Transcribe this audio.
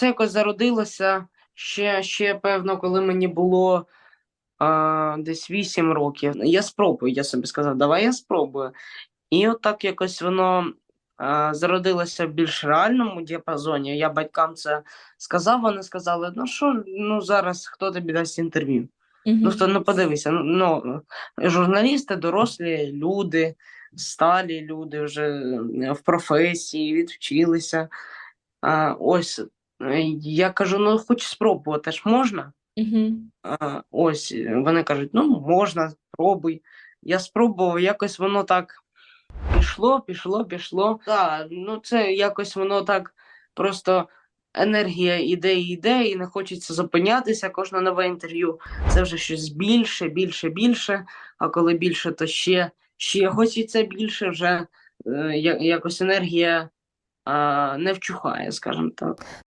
це якось зародилося ще, ще певно, коли мені було а, десь 8 років. Я спробую, я собі сказав, давай я спробую. І отак якось воно а, зародилося в більш реальному діапазоні. Я батькам це сказав, вони сказали: ну що, ну зараз хто тобі дасть інтерв'ю? Ну, хто, ну подивися, ну, ну журналісти, дорослі люди, сталі люди вже в професії, відвчилися. А, ось я кажу: ну хоч спробувати ж можна. Мгм. А, ось е, вони кажуть: ну можна, спробуй. Я спробував, якось воно так пішло, пішло, пішло. Так, ну це якось воно так просто енергія іде і йде, і не хочеться зупинятися. Кожне нове інтерв'ю це вже щось більше, більше, більше. А коли більше, то ще, ще хочеться більше, вже е, якось енергія а, не вчухає, скажімо так.